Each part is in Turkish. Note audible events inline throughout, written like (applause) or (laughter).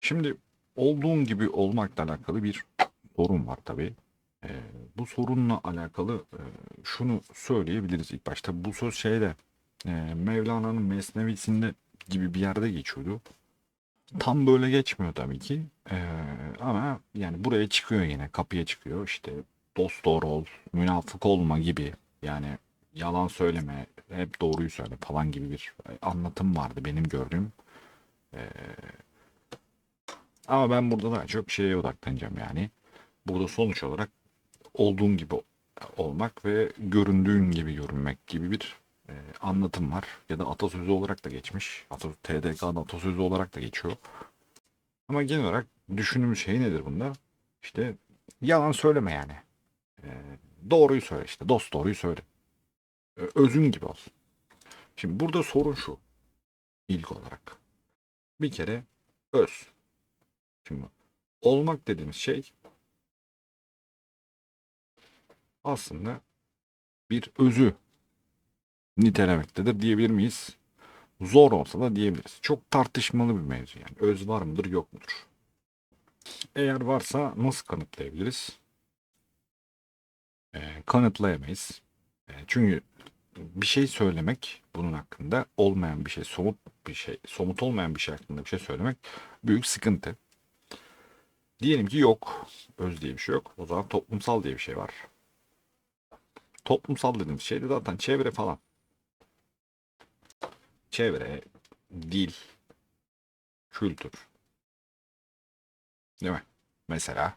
Şimdi olduğun gibi olmakla alakalı bir sorun var tabii. Ee, bu sorunla alakalı e, şunu söyleyebiliriz ilk başta. Bu söz şeyde e, Mevlana'nın Mesnevisinde gibi bir yerde geçiyordu. Tam böyle geçmiyor tabii ki. Ee, ama yani buraya çıkıyor yine kapıya çıkıyor. İşte dost doğru ol, münafık olma gibi yani yalan söyleme, hep doğruyu söyle falan gibi bir anlatım vardı benim gördüğüm. Ee, ama ben burada daha çok şeye odaklanacağım yani. Burada sonuç olarak olduğun gibi olmak ve göründüğün gibi görünmek gibi bir e, anlatım var. Ya da atasözü olarak da geçmiş. Atasözü, TDK'da atasözü olarak da geçiyor. Ama genel olarak düşündüğümüz şey nedir bunda? İşte yalan söyleme yani. E, doğruyu söyle işte. Dost doğruyu söyle. E, özün gibi olsun. Şimdi burada sorun şu. İlk olarak. Bir kere öz. Şimdi olmak dediğimiz şey aslında bir özü nitelemektedir diyebilir miyiz? Zor olsa da diyebiliriz. Çok tartışmalı bir mevzu yani. Öz var mıdır yok mudur? Eğer varsa nasıl kanıtlayabiliriz? Ee, kanıtlayamayız. Ee, çünkü bir şey söylemek bunun hakkında olmayan bir şey, somut bir şey, somut olmayan bir şey hakkında bir şey söylemek büyük sıkıntı. Diyelim ki yok. Öz diye bir şey yok. O zaman toplumsal diye bir şey var. Toplumsal dediğimiz şey de zaten çevre falan. Çevre, dil, kültür. Değil mi? Mesela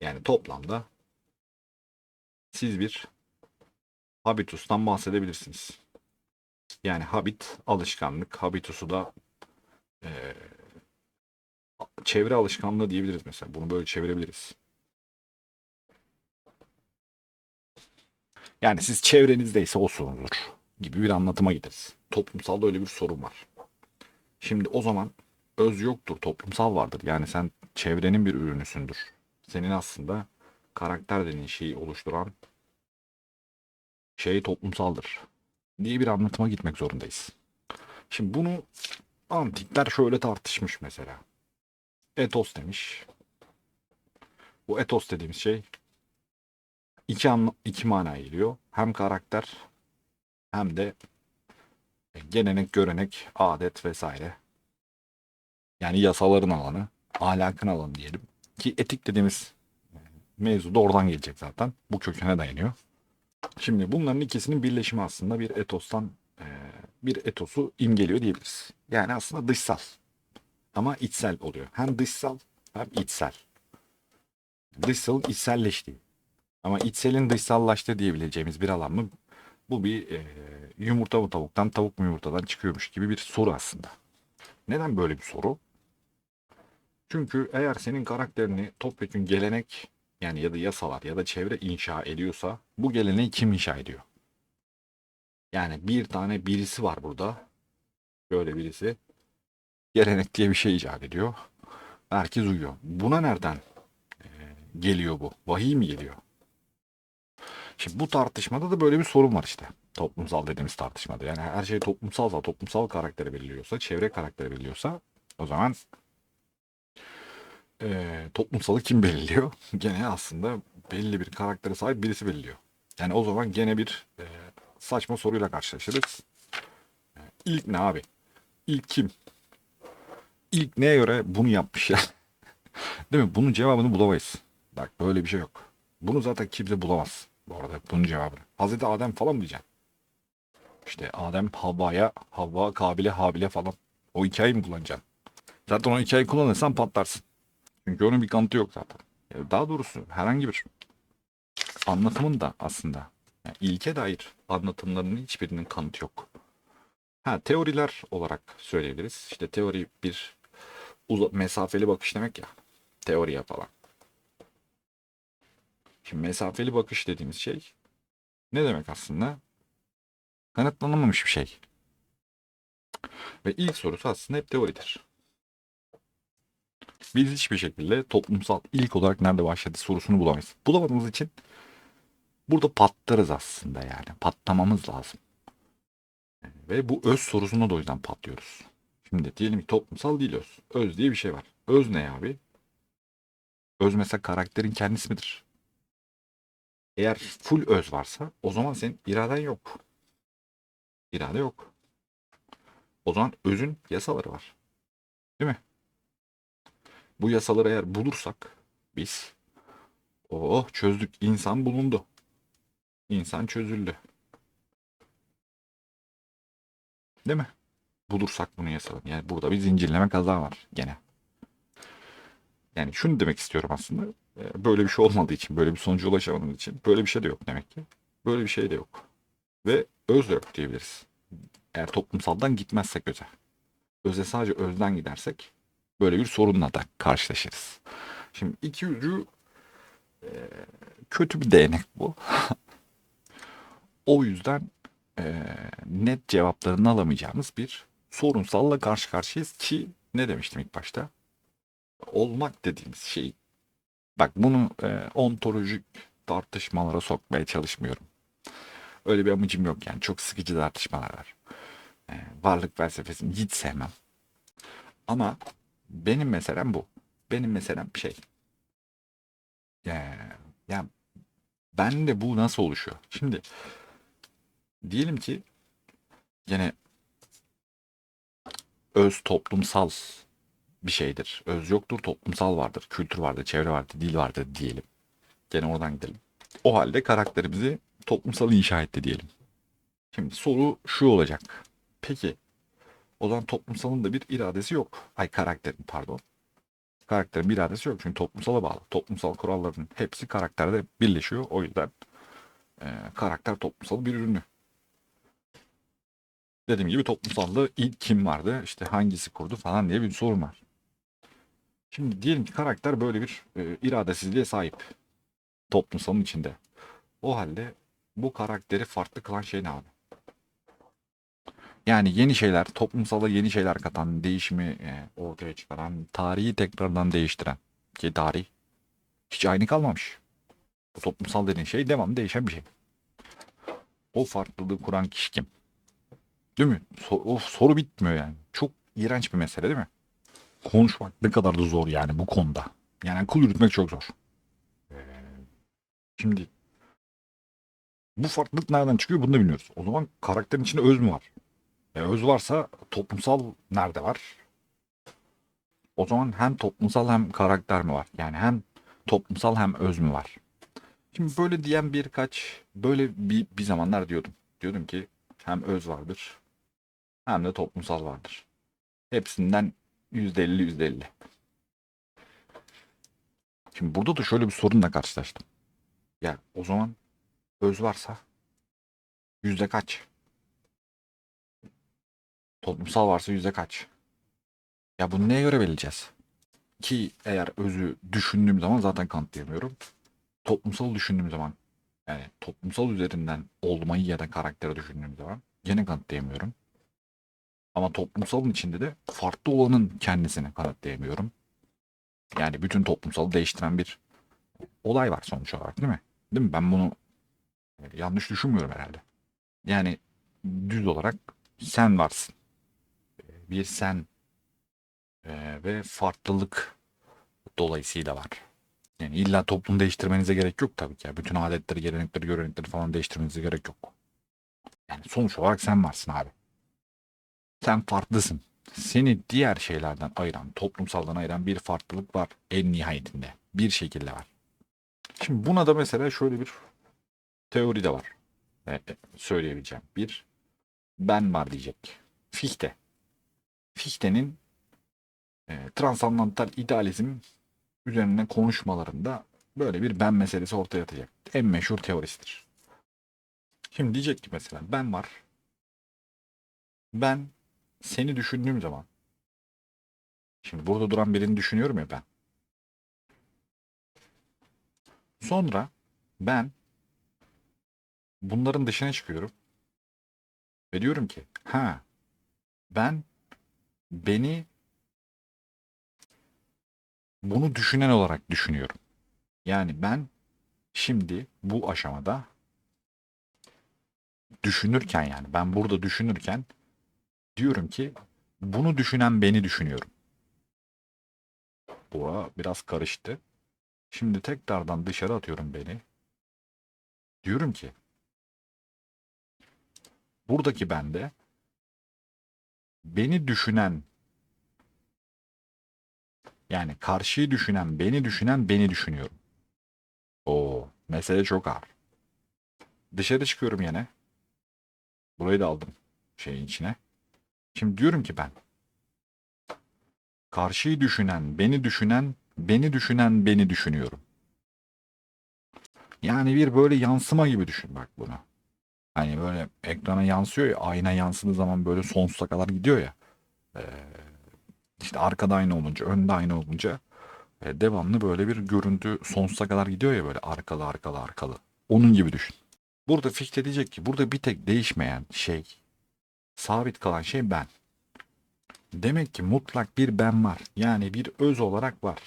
yani toplamda siz bir habitustan bahsedebilirsiniz. Yani habit, alışkanlık, habitusu da eee çevre alışkanlığı diyebiliriz mesela. Bunu böyle çevirebiliriz. Yani siz çevrenizdeyse o sorundur gibi bir anlatıma gideriz. Toplumsalda öyle bir sorun var. Şimdi o zaman öz yoktur, toplumsal vardır. Yani sen çevrenin bir ürünüsündür. Senin aslında karakter dediğin şeyi oluşturan şey toplumsaldır diye bir anlatıma gitmek zorundayız. Şimdi bunu antikler şöyle tartışmış mesela etos demiş. Bu etos dediğimiz şey iki, anla, iki manaya geliyor. Hem karakter hem de gelenek, görenek, adet vesaire. Yani yasaların alanı, ahlakın alanı diyelim. Ki etik dediğimiz mevzu da oradan gelecek zaten. Bu kökene dayanıyor. Şimdi bunların ikisinin birleşimi aslında bir etostan bir etosu imgeliyor diyebiliriz. Yani aslında dışsal ama içsel oluyor. Hem dışsal hem içsel. Dışsal içselleştiği. Ama içselin dışsallaştığı diyebileceğimiz bir alan mı? Bu bir e, yumurta mı tavuktan, tavuk mu yumurtadan çıkıyormuş gibi bir soru aslında. Neden böyle bir soru? Çünkü eğer senin karakterini topyekun gelenek yani ya da yasalar ya da çevre inşa ediyorsa bu geleneği kim inşa ediyor? Yani bir tane birisi var burada. Böyle birisi gelenek diye bir şey icat ediyor. Herkes uyuyor. Buna nereden e, geliyor bu? Vahiy mi geliyor? Şimdi bu tartışmada da böyle bir sorun var işte. Toplumsal dediğimiz tartışmada. Yani her şey toplumsalsa, toplumsal karakteri belirliyorsa, çevre karakteri belirliyorsa o zaman e, toplumsalı kim belirliyor? (laughs) Gene aslında belli bir karaktere sahip birisi belirliyor. Yani o zaman gene bir e, saçma soruyla karşılaşırız. E, ilk ne abi? İlk kim? İlk neye göre bunu yapmış ya? (laughs) Değil mi? Bunun cevabını bulamayız. Bak böyle bir şey yok. Bunu zaten kimse bulamaz. Bu arada bunun cevabını. Hazreti Adem falan mı diyeceksin? İşte Adem Havva'ya, Havva Kabil'e, Habil'e falan. O hikayeyi mi kullanacaksın? Zaten o hikayeyi kullanırsan patlarsın. Çünkü onun bir kanıtı yok zaten. Daha doğrusu herhangi bir anlatımın da aslında yani ilke dair anlatımlarının hiçbirinin kanıtı yok. Ha teoriler olarak söyleyebiliriz. İşte teori bir mesafeli bakış demek ya. Teoriye falan. Şimdi mesafeli bakış dediğimiz şey ne demek aslında? Kanıtlanamamış bir şey. Ve ilk sorusu aslında hep teoridir. Biz hiçbir şekilde toplumsal ilk olarak nerede başladı sorusunu bulamayız. Bulamadığımız için burada patlarız aslında yani. Patlamamız lazım. Ve bu öz sorusunda da o yüzden patlıyoruz. Şimdi diyelim ki toplumsal değil öz. Öz diye bir şey var. Öz ne abi? Öz mesela karakterin kendisi midir? Eğer full öz varsa o zaman senin iraden yok. İrade yok. O zaman özün yasaları var. Değil mi? Bu yasaları eğer bulursak biz oh çözdük. İnsan bulundu. İnsan çözüldü. Değil mi? Bulursak bunu yasalarını. Yani burada bir zincirleme kaza var gene. Yani şunu demek istiyorum aslında. e, Böyle bir şey olmadığı için, böyle bir sonuca ulaşamadığımız için böyle bir şey de yok demek ki. Böyle bir şey de yok. Ve öz de yok diyebiliriz. Eğer toplumsaldan gitmezsek öze. Öze sadece özden gidersek böyle bir sorunla da karşılaşırız. Şimdi iki ucu e, kötü bir değnek bu. (laughs) o yüzden e, net cevaplarını alamayacağımız bir sorunsalla karşı karşıyayız ki ne demiştim ilk başta? Olmak dediğimiz şey. Bak bunu e, ontolojik tartışmalara sokmaya çalışmıyorum. Öyle bir amacım yok yani. Çok sıkıcı tartışmalar var. E, varlık felsefesini hiç sevmem. Ama benim meselem bu. Benim meselem şey. Ya, ya ben de bu nasıl oluşuyor? Şimdi diyelim ki gene öz toplumsal bir şeydir. Öz yoktur, toplumsal vardır. Kültür vardır, çevre vardır, dil vardır diyelim. Gene oradan gidelim. O halde karakterimizi toplumsal inşa etti diyelim. Şimdi soru şu olacak. Peki o zaman toplumsalın da bir iradesi yok. Ay karakterin pardon. Karakterin bir iradesi yok çünkü toplumsala bağlı. Toplumsal kuralların hepsi karakterde birleşiyor. O yüzden e, karakter toplumsal bir ürünü. Dediğim gibi toplumsalda ilk kim vardı, işte hangisi kurdu falan diye bir sorun var. Şimdi diyelim ki karakter böyle bir e, iradesizliğe sahip. Toplumsalın içinde. O halde bu karakteri farklı kılan şey ne abi? Yani yeni şeyler, toplumsala yeni şeyler katan, değişimi e, ortaya çıkaran, tarihi tekrardan değiştiren. Ki tarih hiç aynı kalmamış. Bu toplumsal dediğin şey devam değişen bir şey. O farklılığı kuran kişi kim? Değil mi? So- o soru bitmiyor yani. Çok iğrenç bir mesele değil mi? Konuşmak ne kadar da zor yani bu konuda. Yani akıl yürütmek çok zor. Ee, Şimdi bu farklılık nereden çıkıyor bunu da bilmiyoruz. O zaman karakterin içinde öz mü var? E, öz varsa toplumsal nerede var? O zaman hem toplumsal hem karakter mi var? Yani hem toplumsal hem öz mü var? Şimdi böyle diyen birkaç böyle bir, bir zamanlar diyordum. Diyordum ki hem öz vardır hem de toplumsal vardır. Hepsinden %50 %50. Şimdi burada da şöyle bir sorunla karşılaştım. Ya o zaman öz varsa yüzde kaç? Toplumsal varsa yüzde kaç? Ya bunu neye göre belirleyeceğiz? Ki eğer özü düşündüğüm zaman zaten kanıtlayamıyorum. Toplumsal düşündüğüm zaman yani toplumsal üzerinden olmayı ya da karakteri düşündüğüm zaman gene kanıtlayamıyorum. Ama toplumsalın içinde de farklı olanın kendisini kanıtlayamıyorum. Yani bütün toplumsalı değiştiren bir olay var sonuç olarak değil mi? Değil mi? Ben bunu e, yanlış düşünmüyorum herhalde. Yani düz olarak sen varsın. E, Bir sen e, ve farklılık dolayısıyla var. Yani illa toplum değiştirmenize gerek yok tabii ki. Bütün adetleri, gelenekleri, görenekleri falan değiştirmenize gerek yok. Yani sonuç olarak sen varsın abi. Sen farklısın. Seni diğer şeylerden ayıran, toplumsaldan ayıran bir farklılık var en nihayetinde. Bir şekilde var. Şimdi buna da mesela şöyle bir teori de var. E, e, söyleyebileceğim. Bir ben var diyecek. Fichte. Fichte'nin e, transandantal idealizm üzerine konuşmalarında böyle bir ben meselesi ortaya atacak. En meşhur teorisidir. Şimdi diyecek ki mesela ben var. Ben seni düşündüğüm zaman şimdi burada duran birini düşünüyorum ya ben. Sonra ben bunların dışına çıkıyorum ve diyorum ki ha ben beni bunu düşünen olarak düşünüyorum. Yani ben şimdi bu aşamada düşünürken yani ben burada düşünürken diyorum ki bunu düşünen beni düşünüyorum. Bura biraz karıştı. Şimdi tekrardan dışarı atıyorum beni. Diyorum ki buradaki bende beni düşünen yani karşıyı düşünen, beni düşünen, beni düşünüyorum. O mesele çok ağır. Dışarı çıkıyorum yine. Burayı da aldım şeyin içine. Şimdi diyorum ki ben karşıyı düşünen, beni düşünen, beni düşünen, beni düşünüyorum. Yani bir böyle yansıma gibi düşün bak bunu. Hani böyle ekrana yansıyor ya, ayna yansıdığı zaman böyle sonsuza kadar gidiyor ya. Ee, işte arkada ayna olunca, önde ayna olunca e, devamlı böyle bir görüntü sonsuza kadar gidiyor ya böyle arkalı arkalı arkalı. Onun gibi düşün. Burada Fichte diyecek ki burada bir tek değişmeyen şey, sabit kalan şey ben. Demek ki mutlak bir ben var. Yani bir öz olarak var.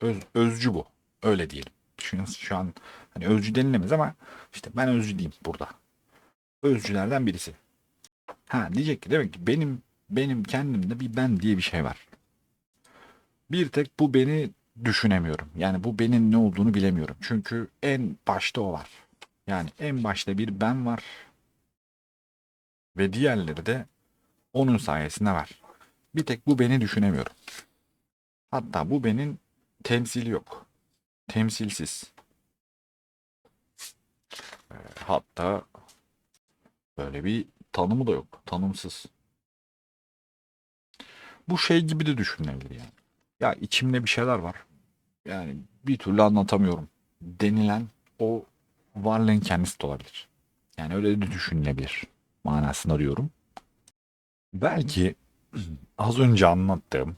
Öz, özcü bu. Öyle diyelim. Şu, şu an hani özcü denilemez ama işte ben özcü diyeyim burada. Özcülerden birisi. Ha diyecek ki demek ki benim benim kendimde bir ben diye bir şey var. Bir tek bu beni düşünemiyorum. Yani bu benim ne olduğunu bilemiyorum. Çünkü en başta o var. Yani en başta bir ben var. Ve diğerleri de onun sayesinde var. Bir tek bu beni düşünemiyorum. Hatta bu benim temsili yok. Temsilsiz. Ee, Hatta böyle bir tanımı da yok. Tanımsız. Bu şey gibi de düşünülebilir yani. Ya içimde bir şeyler var. Yani bir türlü anlatamıyorum. Denilen o varlığın kendisi de olabilir. Yani öyle de düşünülebilir. Manasında diyorum. Belki (clears throat) az önce anlattığım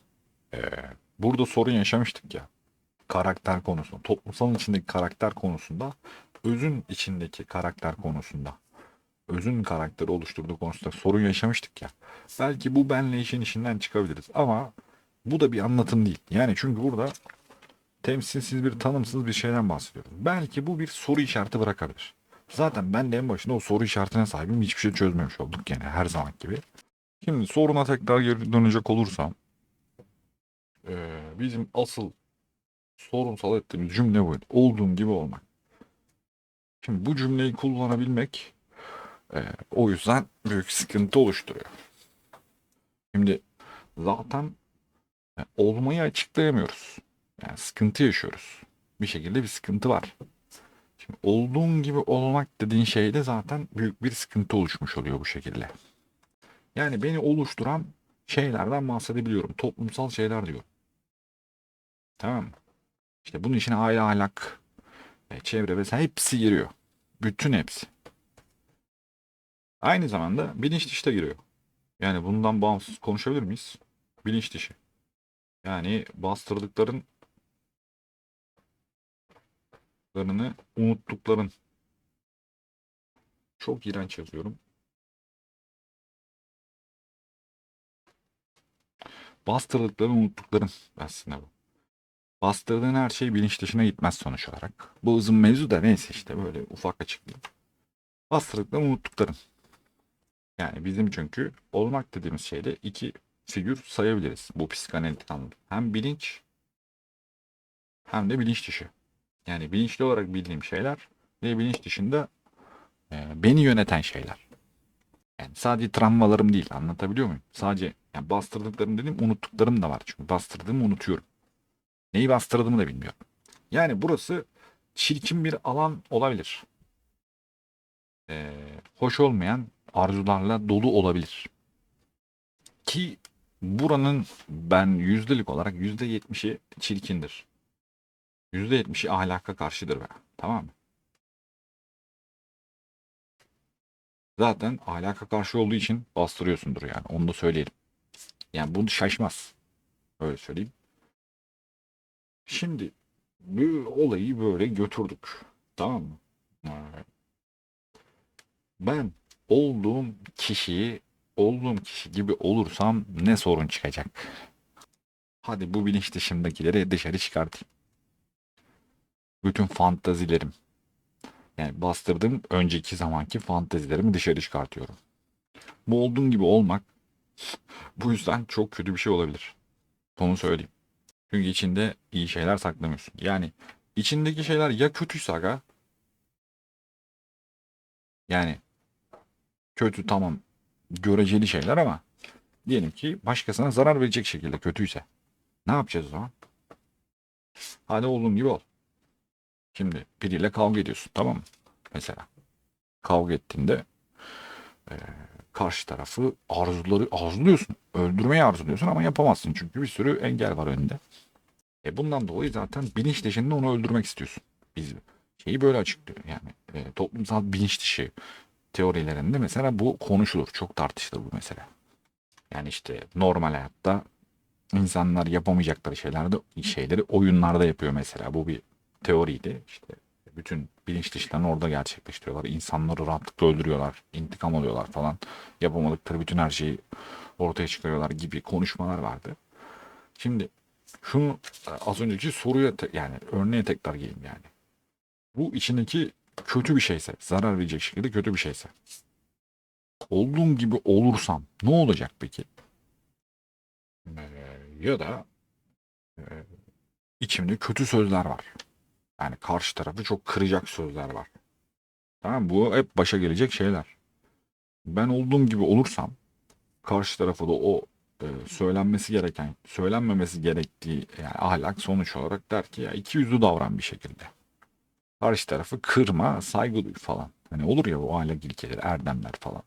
eee, burada sorun yaşamıştık ya. Karakter konusunda, toplumsal içindeki karakter konusunda, özün içindeki karakter konusunda, özün karakteri oluşturduğu konusunda sorun yaşamıştık ya. Belki bu benle işin içinden çıkabiliriz ama bu da bir anlatım değil. Yani çünkü burada temsilsiz bir tanımsız bir şeyden bahsediyorum. Belki bu bir soru işareti bırakabilir. Zaten ben de en başında o soru işaretine sahibim. Hiçbir şey çözmemiş olduk yani her zaman gibi. Şimdi soruna tekrar geri dönecek olursam eee, bizim asıl sorunsal ettiğimiz cümle bu. Olduğum gibi olmak. Şimdi bu cümleyi kullanabilmek eee, o yüzden büyük sıkıntı oluşturuyor. Şimdi zaten e, olmayı açıklayamıyoruz. Yani sıkıntı yaşıyoruz. Bir şekilde bir sıkıntı var. Şimdi olduğun gibi olmak dediğin şeyde zaten büyük bir sıkıntı oluşmuş oluyor bu şekilde. Yani beni oluşturan şeylerden bahsedebiliyorum. Toplumsal şeyler diyor. Tamam mı? İşte bunun içine aile ahlak, e, çevre vesaire hepsi giriyor. Bütün hepsi. Aynı zamanda bilinç dışı da giriyor. Yani bundan bağımsız konuşabilir miyiz? Bilinç dışı. Yani bastırdıkların larını unuttukların. Çok iğrenç yazıyorum. Bastırdıklarını unuttukların aslında bu. Bastırdığın her şey bilinç dışına gitmez sonuç olarak. Bu uzun mevzu da neyse işte böyle ufak açıklayayım. Bastırdıklarını unuttukların. Yani bizim çünkü olmak dediğimiz şeyde iki figür sayabiliriz bu psikanalitik anlamda. Hem bilinç hem de bilinç dışı. Yani bilinçli olarak bildiğim şeyler ve bilinç dışında e, beni yöneten şeyler. Yani sadece travmalarım değil anlatabiliyor muyum? Sadece yani bastırdıklarım dedim unuttuklarım da var. Çünkü bastırdığımı unutuyorum. Neyi bastırdığımı da bilmiyorum. Yani burası çirkin bir alan olabilir. E, hoş olmayan arzularla dolu olabilir. Ki buranın ben yüzdelik olarak yüzde yetmişi çirkindir. Yüzde yetmişi ahlaka karşıdır be. Tamam mı? Zaten ahlaka karşı olduğu için bastırıyorsundur yani. Onu da söyleyelim. Yani bunu şaşmaz. Öyle söyleyeyim. Şimdi bu olayı böyle götürdük. Tamam mı? Ben olduğum kişiyi olduğum kişi gibi olursam ne sorun çıkacak? Hadi bu bilinç dışındakileri dışarı çıkartayım. Bütün fantazilerim. Yani bastırdığım önceki zamanki fantazilerimi dışarı çıkartıyorum. Bu olduğun gibi olmak (laughs) Bu yüzden çok kötü bir şey olabilir. Bunu söyleyeyim. Çünkü içinde iyi şeyler saklamıyorsun. Yani içindeki şeyler ya kötüyse aga yani kötü tamam göreceli şeyler ama diyelim ki başkasına zarar verecek şekilde kötüyse ne yapacağız o zaman? Hadi olduğum gibi ol. Şimdi biriyle kavga ediyorsun tamam mı? Mesela kavga ettiğinde eee, karşı tarafı arzuları arzuluyorsun. Öldürmeyi arzuluyorsun ama yapamazsın çünkü bir sürü engel var önünde. E bundan dolayı zaten bilinç dışında onu öldürmek istiyorsun. Biz şeyi böyle açıklıyor. Yani e, toplumsal bilinç dışı teorilerinde mesela bu konuşulur. Çok tartışılır bu mesela. Yani işte normal hayatta insanlar yapamayacakları şeylerde şeyleri oyunlarda yapıyor mesela. Bu bir teoriydi. İşte bütün bilinç dışlarını orada gerçekleştiriyorlar. İnsanları rahatlıkla öldürüyorlar. intikam alıyorlar falan. Yapamadıkları bütün her şeyi ortaya çıkarıyorlar gibi konuşmalar vardı. Şimdi şunu e, az önceki soruya yani örneğe tekrar geleyim yani. Bu içindeki kötü bir şeyse, zarar verecek şekilde kötü bir şeyse. Olduğum gibi olursam ne olacak peki? Ee, ya da e, içimde kötü sözler var. Yani karşı tarafı çok kıracak sözler var. Tamam bu hep başa gelecek şeyler. Ben olduğum gibi olursam karşı tarafı da o e, söylenmesi gereken, söylenmemesi gerektiği yani ahlak sonuç olarak der ki ya iki yüzlü davran bir şekilde. Karşı tarafı kırma, saygı duy falan. Hani olur ya bu ahlak ilkeleri, erdemler falan.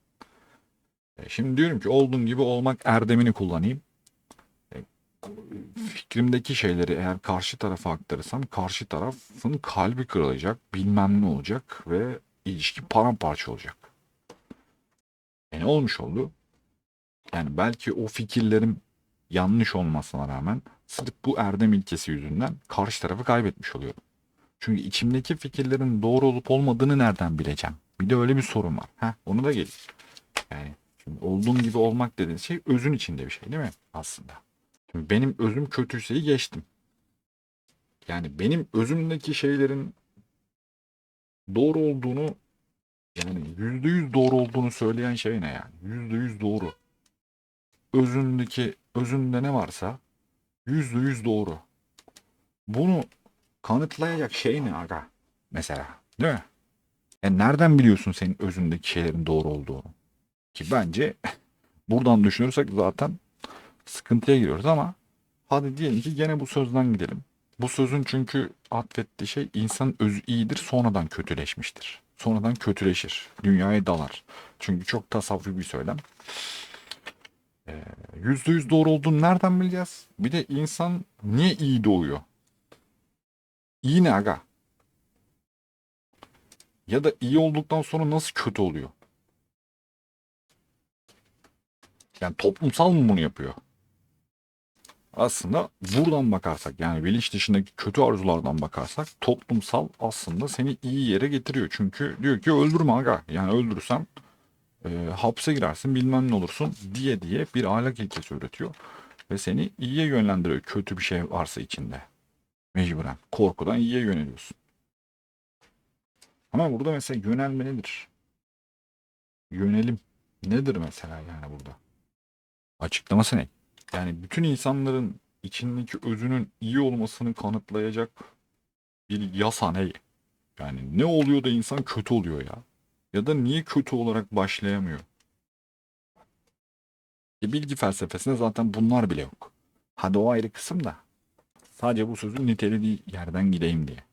E, şimdi diyorum ki olduğum gibi olmak erdemini kullanayım. Fikrimdeki şeyleri eğer karşı tarafa aktarırsam karşı tarafın kalbi kırılacak, bilmem ne olacak ve ilişki paramparça olacak. E ne olmuş oldu? Yani belki o fikirlerim yanlış olmasına rağmen sırf bu erdem ilkesi yüzünden karşı tarafı kaybetmiş oluyorum. Çünkü içimdeki fikirlerin doğru olup olmadığını nereden bileceğim? Bir de öyle bir sorun var. Heh, onu da gelin. Yani şimdi olduğum gibi olmak dediğin şey özün içinde bir şey değil mi aslında? Benim özüm kötüyseyi geçtim. Yani benim özümdeki şeylerin doğru olduğunu yani yüzde yüz doğru olduğunu söyleyen şey ne yani? Yüzde yüz doğru özündeki özünde ne varsa yüzde yüz doğru. Bunu kanıtlayacak şey ne aga? Mesela değil mi? E nereden biliyorsun senin özündeki şeylerin doğru olduğunu? Ki bence (laughs) buradan düşünürsek zaten sıkıntıya giriyoruz ama hadi diyelim ki gene bu sözden gidelim. Bu sözün çünkü atfettiği şey insan özü iyidir sonradan kötüleşmiştir. Sonradan kötüleşir. Dünyaya dalar. Çünkü çok tasavvufi bir söylem. Yüzde yüz doğru olduğunu nereden bileceğiz? Bir de insan niye iyi doğuyor? İyi ne aga? Ya da iyi olduktan sonra nasıl kötü oluyor? Yani toplumsal mı bunu yapıyor? Aslında buradan bakarsak yani bilinç dışındaki kötü arzulardan bakarsak toplumsal aslında seni iyi yere getiriyor. Çünkü diyor ki öldürme aga. Yani öldürürsen e, hapse girersin bilmem ne olursun diye diye bir ahlak ilkesi üretiyor. Ve seni iyiye yönlendiriyor kötü bir şey varsa içinde. Mecburen. Korkudan iyiye yöneliyorsun. Ama burada mesela yönelme nedir? Yönelim nedir mesela yani burada? Açıklaması ne? Yani bütün insanların içindeki özünün iyi olmasını kanıtlayacak bir yasa ne? Yani ne oluyor da insan kötü oluyor ya? Ya da niye kötü olarak başlayamıyor? E bilgi felsefesinde zaten bunlar bile yok. Hadi o ayrı kısım da. Sadece bu sözün nitelediği yerden gideyim diye.